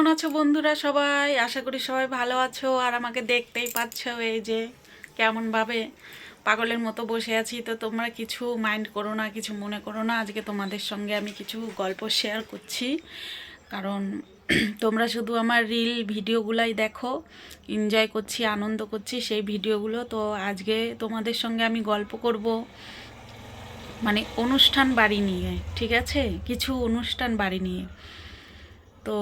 কেমন আছো বন্ধুরা সবাই? আশা করি সবাই ভালো আছো। আর আমাকে দেখতেই পাচ্ছ এই যে কেমনভাবে পাগলের মতো বসে আছি। তো তোমরা কিছু মাইন্ড করো না, কিছু মনে করো না। আজকে তোমাদের সঙ্গে আমি কিছু গল্প শেয়ার করছি। কারণ তোমরা শুধু আমার রিল ভিডিওগুলাই দেখো এনজয় করছি, আনন্দ করছি সেই ভিডিওগুলো। তো আজকে তোমাদের সঙ্গে আমি গল্প করব মানে অনুষ্ঠান বাড়ি নিয়ে, ঠিক আছে? কিছু অনুষ্ঠান বাড়ি নিয়ে। তো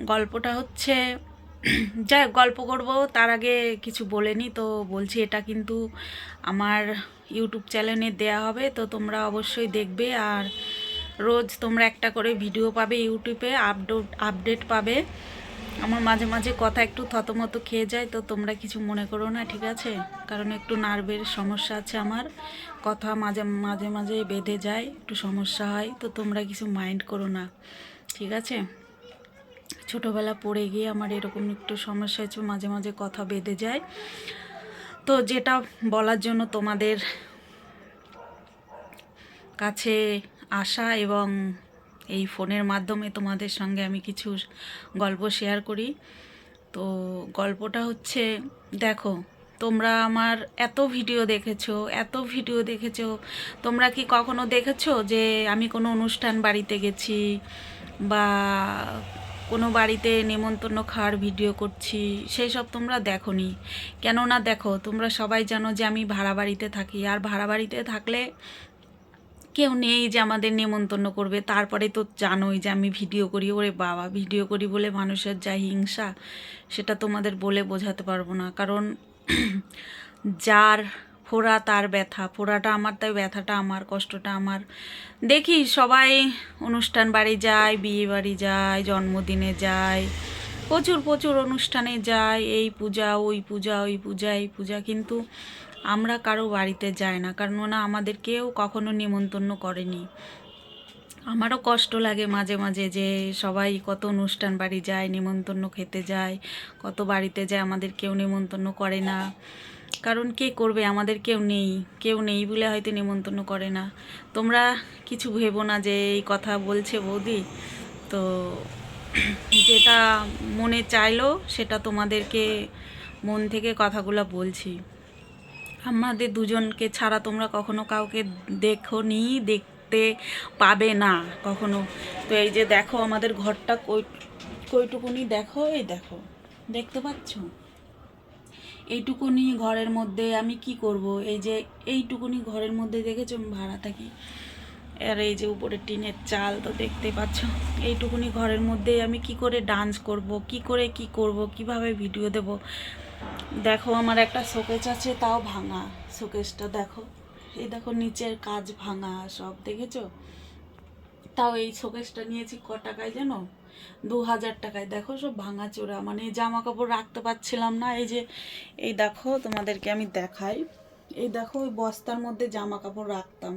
গল্পটা হচ্ছে, যাই গল্প করব। তার আগে কিছু বলেনি তো বলছি এটা কিন্তু আমার ইউটিউব চ্যানেলে দেয়া হবে, তো তোমরা অবশ্যই দেখবে। আর রোজ তোমরা একটা করে ভিডিও পাবে ইউটিউবে আপডেট আপডেট পাবে। আমার মাঝে মাঝে কথা একটু থতমতো খেয়ে যায়, তো তোমরা কিছু মনে করো না, ঠিক আছে? কারণ একটু নার্ভের সমস্যা আছে আমার। কথা মাঝে মাঝে মাঝে বেঁধে যায়, একটু সমস্যা হয়, তো তোমরা কিছু মাইন্ড করো না, ঠিক আছে? ছোটোবেলা পড়ে গিয়ে আমার এরকম একটু সমস্যা হচ্ছে মাঝে মাঝে কথা বেঁধে যায়। তো যেটা বলার জন্য তোমাদের কাছে আসা এবং এই ফোনের মাধ্যমে তোমাদের সঙ্গে আমি কিছু গল্প শেয়ার করি। তো গল্পটা হচ্ছে, দেখো, তোমরা আমার এত ভিডিও দেখেছ, এত ভিডিও দেখেছ। তোমরা কি কখনো দেখেছ যে আমি কোনো অনুষ্ঠান বাড়িতে গেছি বা কোনো বাড়িতে নেমন্তন্ন খাওয়ার ভিডিও করছি, সেই সব তোমরা দেখোনি। কেননা দেখো, তোমরা সবাই জানো যে আমি ভাড়া বাড়িতে থাকি, আর ভাড়া বাড়িতে থাকলে কেউ নেই যে আমাদের নেমন্তন্ন করবে। তারপরে তো জানোই যে আমি ভিডিও করি, ওরে বাবা, ভিডিও করি বলে মানুষের যা হিংসা, সেটা তোমাদের বলে বোঝাতে পারব না। কারণ যার ফোড়া তার ব্যথা, ফোড়াটা আমার, তাই ব্যথাটা আমার, কষ্টটা আমার। দেখি সবাই অনুষ্ঠান বাড়ি যায়, বিয়ে বাড়ি যায়, জন্মদিনে যায়, প্রচুর প্রচুর অনুষ্ঠানে যায়, এই পূজা, ওই পূজা ওই পূজা, এই পূজা, কিন্তু আমরা কারও বাড়িতে যাই না, কারণ না আমাদের কেউ কখনো নিমন্ত্রণ করেনি। আমারও কষ্ট লাগে মাঝে মাঝে যে সবাই কত অনুষ্ঠান বাড়ি যায়, নিমন্ত্রণ খেতে যায়, কত বাড়িতে যায়, আমাদের কেউ নিমন্ত্রণ করে না। কারণ কে করবে? আমাদের কেউ নেই। কেউ নেই বলে হয়তো নিমন্ত্রণ করে না। তোমরা কিছু ভেবো না যে এই কথা বলছে বৌদি। তো যেটা মনে চাইলো, সেটা তোমাদেরকে মন থেকে কথাগুলো বলছি। আমাদের দুজনকে ছাড়া তোমরা কখনো কাউকে দেখো নি, দেখতে পাবে না কখনো। তো এই যে দেখো, আমাদের ঘরটা কই, কইটুকুনি দেখো, এই দেখো। দেখতে পাচ্ছ? এইটুকুনি ঘরের মধ্যে আমি কি করব? এই যে এইটুকুনি ঘরের মধ্যে দেখেছ? আমি ভাড়া থাকি। আর এই যে উপরে টিনের চাল তো দেখতে পাচ্ছ। এইটুকুনি ঘরের মধ্যে আমি কি করে ডান্স করব? কি করে কি করব? কীভাবে ভিডিও দেব? দেখো, আমার একটা শোকেস আছে, তাও ভাঙা। শোকেসটা দেখো। এই দেখো, নিচের কাজ ভাঙা সব, দেখেছ? তাও এই শোকেসটা নিয়েছি ক টাকায় জানো? দু হাজার টাকায়। দেখো সব ভাঙা চোরা মানে জামা কাপড় রাখতে পারছিলাম না। এই যে, এই দেখো তোমাদেরকে আমি দেখাই। এই দেখো ওই বস্তার মধ্যে জামা কাপড় রাখতাম।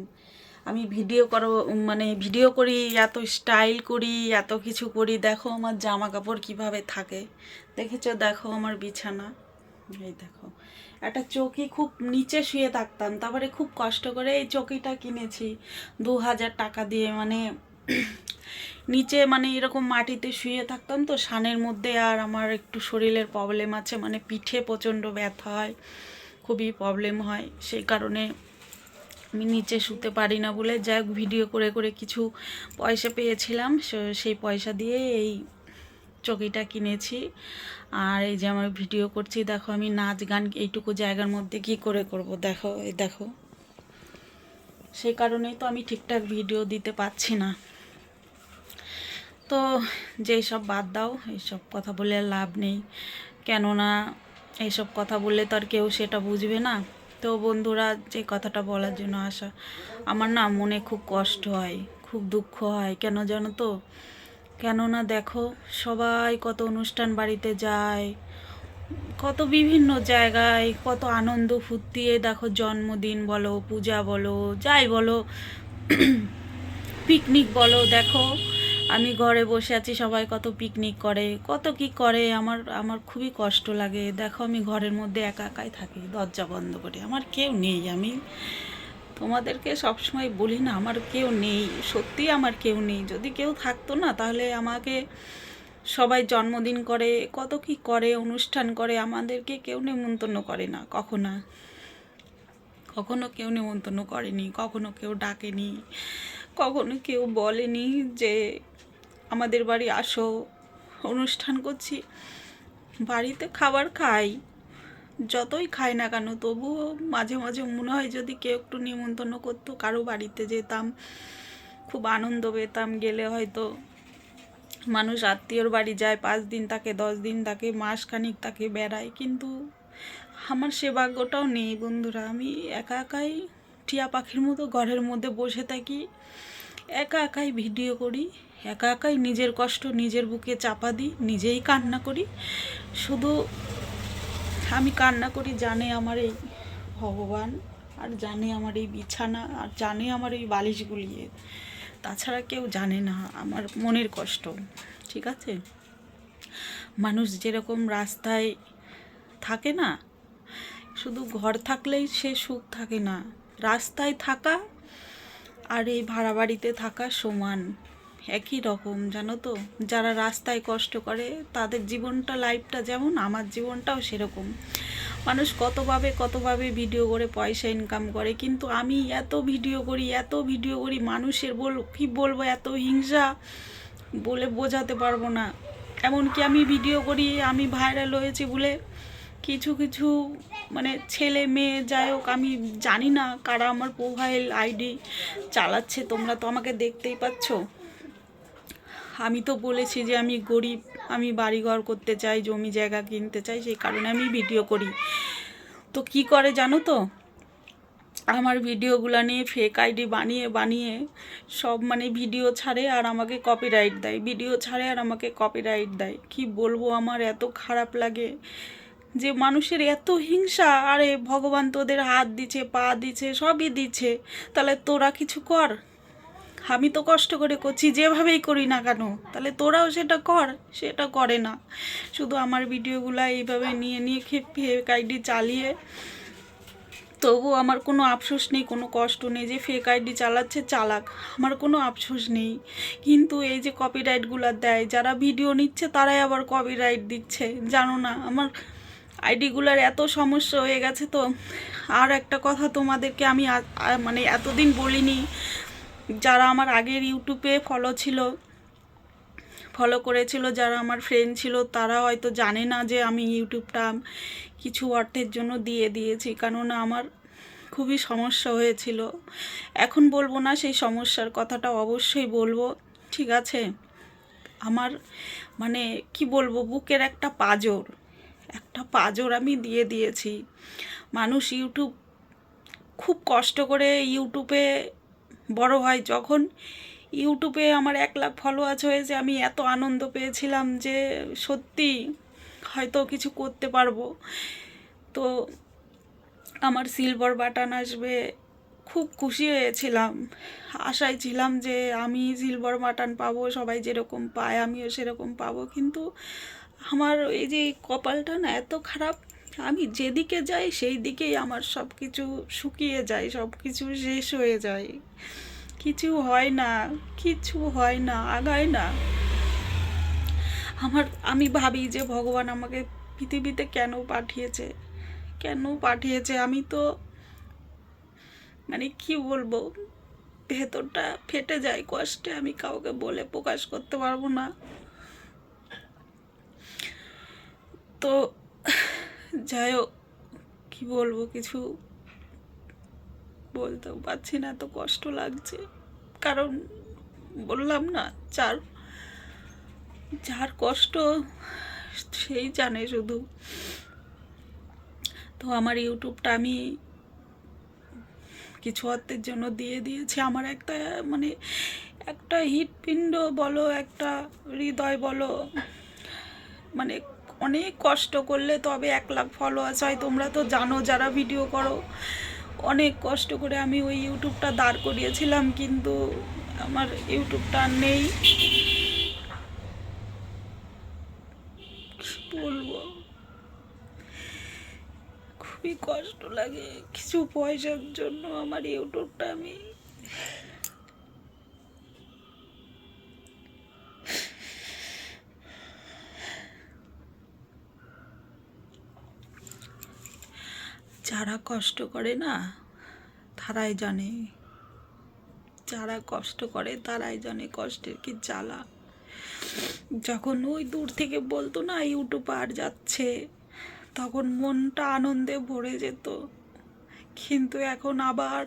আমি ভিডিও করো মানে ভিডিও করি, এত স্টাইল করি, এত কিছু করি। দেখো আমার জামা কাপড় কীভাবে থাকে। দেখেছ? দেখো আমার বিছানা। এই দেখো। একটা চৌকি খুব নিচে শুয়ে থাকতাম, তারপরে খুব কষ্ট করে এই চৌকিটা কিনেছি। দু হাজার টাকা দিয়ে মানে নিচে মানে এরকম মাটিতে শুয়ে থাকতাম তো সানের মধ্যে আর আমার একটু শরীরের প্রবলেম আছে মানে পিঠে প্রচণ্ড ব্যথা হয়, খুবই প্রবলেম হয়। সেই কারণে আমি নিচে শুতে পারি না বলে যাই ভিডিও করে করে কিছু পয়সা পেয়েছিলাম সেই পয়সা দিয়ে এই চকিটা কিনেছি। আর এই যে আমার ভিডিও করছি, দেখো আমি নাচ গান এইটুকু জায়গার মধ্যে কি করে করব, দেখো, এই দেখো। সেই কারণেই তো আমি ঠিকঠাক ভিডিও দিতে পারছি না। তো যেই সব বাদ দাও এইসব কথা বলে লাভ নেই। কেননা এইসব কথা বললে তো আর কেউ সেটা বুঝবে না। তো বন্ধুরা, যে কথাটা বলার জন্য আসা, আমার না মনে খুব কষ্ট হয়, খুব দুঃখ হয়। কেন জানো তো? কেননা দেখো, সবাই কত অনুষ্ঠান বাড়িতে যায়, কত বিভিন্ন জায়গায় কত আনন্দ ফুর্তি এই দেখো, জন্মদিন বলো, পূজা বলো, যাই বলো পিকনিক বলো, দেখো। আমি ঘরে বসে আছি, সবাই কত পিকনিক করে, কত কি করে, আমার আমার খুবই কষ্ট লাগে। দেখো আমি ঘরের মধ্যে একা একাই থাকি, দরজা বন্ধ করে, আমার কেউ নেই। আমি তোমাদেরকে সবসময় বলি না, আমার কেউ নেই, সত্যি আমার কেউ নেই। যদি কেউ থাকতো না, তাহলে আমাকে সবাই জন্মদিন করে, কত কি করে, অনুষ্ঠান করে, আমাদেরকে কেউ নেমন্তন্ন করে না, কখনো। কখনো কেউ নেমন্তন্ন করেনি, কখনো কেউ ডাকেনি, কখনো কেউ বলেনি যে আমাদের বাড়ি আসো, অনুষ্ঠান করছি। বাড়িতে খাবার খাই, যতই খাই না কেন, তবুও মাঝে মাঝে মনে হয় যদি কেউ একটু নিমন্ত্রণ করতো, কারও বাড়িতে যেতাম, খুব আনন্দ পেতাম, গেলে হয়তো মানুষ আত্মীয়র বাড়ি যায়, পাঁচ দিন তাকে দশ দিন তাকে মাস খানিক তাকে বেড়ায়। কিন্তু আমার সে ভাগ্যটাও নেই বন্ধুরা, আমি একা একাই টিয়া পাখির মতো ঘরের মধ্যে বসে থাকি, একা একাই ভিডিও করি। একা একাই নিজের কষ্ট নিজের বুকে চাপা দিই, নিজেই কান্না করি। শুধু আমি কান্না করি, জানে আমার এই ভগবান, আর জানে আমার এই বিছানা, আর জানে আমার এই বালিশ গুলিয়ে তাছাড়া কেউ জানে না আমার মনের কষ্ট, ঠিক আছে? মানুষ যেরকম রাস্তায় থাকে না, শুধু ঘর থাকলেই সে সুখ থাকে না। রাস্তায় থাকা আর এই ভাড়া বাড়িতে থাকা সমান। একই রকম, জানো তো? যারা রাস্তায় কষ্ট করে, তাদের জীবনটা লাইফটা যেমন, আমার জীবনটাও সেরকম। মানুষ কতভাবে কতভাবে ভিডিও করে পয়সা ইনকাম করে, কিন্তু আমি এত ভিডিও করি, এত ভিডিও করি, মানুষের বল, কী বলব, এত হিংসা বলে বোঝাতে পারব না। এমনকি আমি ভিডিও করি, আমি ভাইরাল হয়েছি বলে কিছু কিছু মানে ছেলে, মেয়ে, যাই হোক, আমি জানি না কারা আমার প্রোফাইল আইডি চালাচ্ছে, তোমরা তো আমাকে দেখতেই পাচ্ছ। আমি তো বলেছি যে আমি গরিব, আমি বাড়িঘর করতে চাই, জমি জায়গা কিনতে চাই, সেই কারণে আমি ভিডিও করি। তো কি করে জানো তো? আমার ভিডিওগুলো নিয়ে ফেক আইডি বানিয়ে বানিয়ে সব মানে ভিডিও ছাড়ে আর আমাকে কপিরাইট দেয়। ভিডিও ছাড়ে আর আমাকে কপিরাইট দেয়। কি বলব আমার, এত খারাপ লাগে যে মানুষের এত হিংসা। আরে ভগবান তোদের হাত দিচ্ছে পা দিচ্ছে সবই দিচ্ছে। তাহলে তোরা কিছু কর। আমি তো কষ্ট করে করছি, যেভাবেই করি না কেন, তাহলে তোরাও সেটা কর, সেটা করে না। শুধু আমার ভিডিওগুলো এইভাবে নিয়ে নিয়ে ফেক আইডি চালিয়ে তবু আমার কোনো আফসোস নেই, কোনো কষ্ট নেই যে ফেক আইডি চালাচ্ছে, চালাক। আমার কোনো আফসোস নেই। কিন্তু এই যে কপিরাইটগুলো দেয়, যারা ভিডিও নিচ্ছে, তারাই আবার কপিরাইট দিচ্ছে। জানো না, আমার আইডিগুলোর এত সমস্যা হয়ে গেছে তো, আর একটা কথা তোমাদেরকে আমি মানে এতদিন বলিনি যারা আমার আগের ইউটিউবে ফলো ছিল ফলো করেছিল, যারা আমার ফ্রেন্ড ছিল, তারা হয়তো জানে না যে আমি ইউটিউবটা কিছু অর্থের জন্য দিয়ে দিয়েছি। কেননা আমার খুবই সমস্যা হয়েছিল। এখন বলব না সেই সমস্যার কথাটা অবশ্যই বলব। ঠিক আছে? আমার মানে কি বলব, বুকের একটা পাজর। একটা পাজর আমি দিয়ে দিয়েছি। মানুষ ইউটিউব খুব কষ্ট করে ইউটিউবে বড় হয় যখন ইউটিউবে আমার এক লাখ ফলোয়ার্স হয়েছে, আমি এত আনন্দ পেয়েছিলাম যে সত্যি হয়তো কিছু করতে পারব। তো আমার সিলভার বাটন আসবে, খুব খুশি হয়েছিলাম। আশায় ছিলাম যে আমি সিলভার বাটন পাবো, সবাই যেরকম পায় আমিও সেরকম পাবো। কিন্তু আমার এই যে কপালটা না এত খারাপ আমি যেদিকে যাই সেই দিকেই আমার সব কিছু শুকিয়ে যায় সব কিছু শেষ হয়ে যায়। কিছু হয় না, কিছু হয় না, আগায় না। আমার, আমি ভাবি যে ভগবান আমাকে পৃথিবীতে কেন পাঠিয়েছে? কেন পাঠিয়েছে? আমি তো মানে কি বলব? ভেতরটা ফেটে যায়, কষ্টে আমি কাউকে বলে প্রকাশ করতে পারব না। তো যাই হোক, কী বলব, কিছু বলতেও পারছি না, এত কষ্ট লাগছে। কারণ বললাম না, যার যার কষ্ট, সেই জানে শুধু। তো আমার ইউটিউবটা আমি কিছু অর্থের জন্য দিয়ে দিয়েছি। আমার একটা মানে একটা হৃৎপিণ্ড বলো, একটা হৃদয় বলো মানে অনেক কষ্ট করলে তবে এক লাখ ফলোয়ার্স হয়। তোমরা তো জানো যারা ভিডিও করো, অনেক কষ্ট করে আমি ওই ইউটিউবটা দাঁড় করিয়েছিলাম, কিন্তু আমার ইউটিউবটা নেই। বলব? খুবই কষ্ট লাগে, কিছু পয়সার জন্য আমার ইউটিউবটা আমি যারা কষ্ট করে না, তারাই জানে। যারা কষ্ট করে, তারাই জানে কষ্টের কি জ্বালা। যখন ওই দূর থেকে বলতো না ইউটিউবার যাচ্ছে, তখন মনটা আনন্দে ভরে যেত। কিন্তু এখন আবার,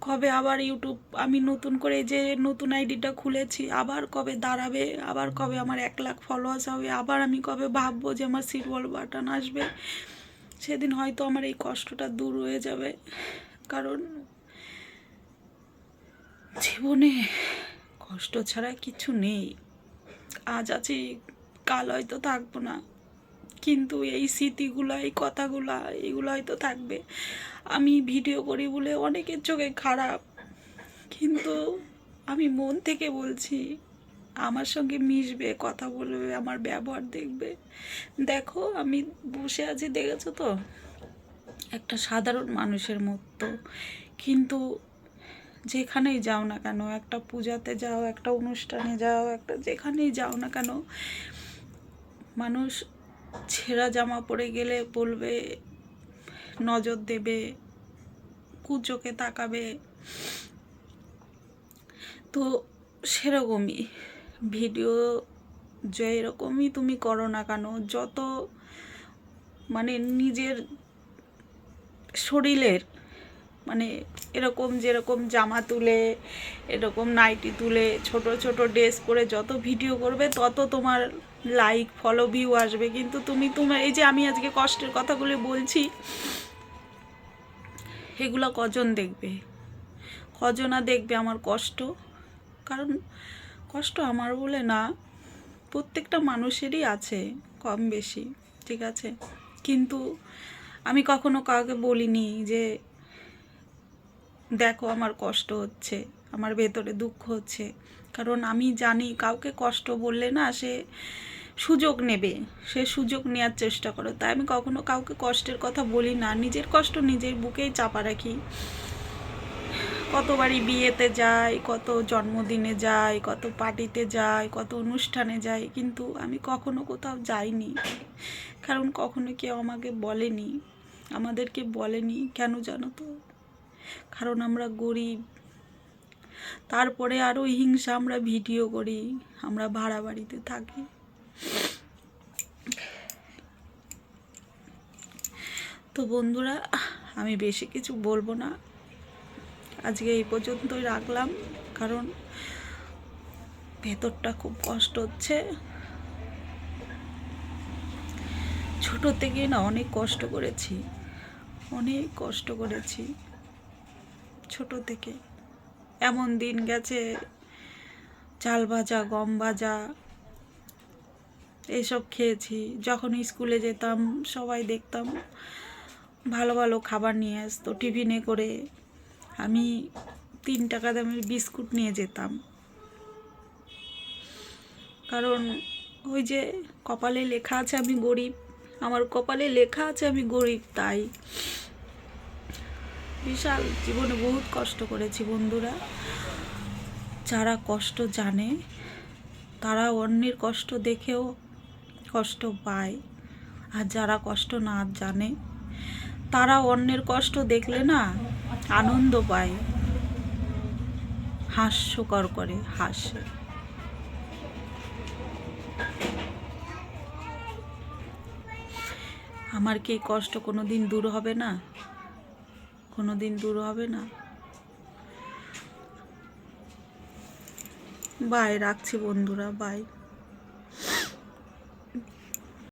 কবে আবার ইউটিউব, আমি নতুন করে যে নতুন আইডিটা খুলেছি, আবার কবে দাঁড়াবে, আবার কবে আমার এক লাখ ফলোয়ার্স হবে, আবার আমি কবে ভাববো যে আমার সিলভার বাটন আসবে। সেদিন হয়তো আমার এই কষ্টটা দূর হয়ে যাবে। কারণ জীবনে কষ্ট ছাড়া কিছু নেই। আজ আছি, কাল হয়তো থাকব না। কিন্তু এই স্মৃতিগুলো, এই কথাগুলো, এগুলো হয়তো থাকবে। আমি ভিডিও করি বলে অনেকের চোখে খারাপ। কিন্তু আমি মন থেকে বলছি আমার সঙ্গে মিশবে, কথা বলবে, আমার ব্যবহার দেখবে। দেখো, আমি বসে আছি, দেখেছ তো? একটা সাধারণ মানুষের মতো। কিন্তু যেখানেই যাও না কেন, একটা পূজাতে যাও, একটা অনুষ্ঠানে যাও, একটা যেখানেই যাও না কেন, মানুষ ছেঁড়া জামা পরে গেলে বলবে, নজর দেবে কুচোকে তাকাবে। তো সেরকমই। ভিডিও যে এরকমই তুমি করো না কেন, যত মানে নিজের শরীরের মানে এরকম যেরকম জামা তুলে, এরকম নাইটি তুলে, ছোট ছোট ড্রেস পরে যত ভিডিও করবে, তত তোমার লাইক ফলো ভিউ আসবে। কিন্তু তুমি তোমার এই যে আমি আজকে কষ্টের কথাগুলো বলছি, এগুলো কজন দেখবে? কজনা দেখবে আমার কষ্ট? কারণ কষ্ট আমার বলে না। প্রত্যেকটা মানুষেরই আছে, কম বেশি, ঠিক আছে? কিন্তু আমি কখনো কাউকে বলিনি যে, দেখো আমার কষ্ট হচ্ছে, আমার ভেতরে দুঃখ হচ্ছে। কারণ আমি জানি কাউকে কষ্ট বললে না সে সুযোগ নেবে, সে সুযোগ নেওয়ার চেষ্টা করো। তাই আমি কখনো কাউকে কষ্টের কথা বলি না। নিজের কষ্ট নিজের বুকেই চাপা রাখি। কতবারই বিয়েতে যাই, কত জন্মদিনে যাই, কত পার্টিতে যাই, কত অনুষ্ঠানে যাই, কিন্তু আমি কখনো কোথাও যাইনি। কারণ কখনো কেউ আমাকে বলেনি, আমাদেরকে বলেনি, কেন জানো তো? কারণ আমরা গরিব। তারপরে আরও হিংসা আমরা ভিডিও করি, আমরা ভাড়া বাড়িতে থাকি। তো বন্ধুরা, আমি বেশি কিছু বলব না। আজকে এই পর্যন্তই রাখলাম, কারণ ভেতরটা খুব কষ্ট হচ্ছে। ছোট থেকে না অনেক কষ্ট করেছি, অনেক কষ্ট করেছি ছোট থেকে। এমন দিন গেছে, চাল ভাজা, গম ভাজা এইসব খেয়েছি। যখন স্কুলে যেতাম, সবাই দেখতাম, ভালো ভালো খাবার নিয়ে আসতো, টিফিনে করে আমি তিন টাকা দামের বিস্কুট নিয়ে যেতাম। কারণ ওই যে কপালে লেখা আছে আমি গরিব, আমার কপালে লেখা আছে আমি গরিব তাই। বিশাল জীবনে বহুত কষ্ট করেছি বন্ধুরা। যারা কষ্ট জানে, তারা অন্যের কষ্ট দেখেও কষ্ট পায়। আর যারা কষ্ট না জানে, তারা অন্যের কষ্ট দেখলে না আনন্দ পায়। হাস্যকর করে হাসে। আমার কি কষ্ট কোনো দিন দূর হবে না? কোনো দিন দূর হবে না? বাই রাখছি বন্ধুরা বাই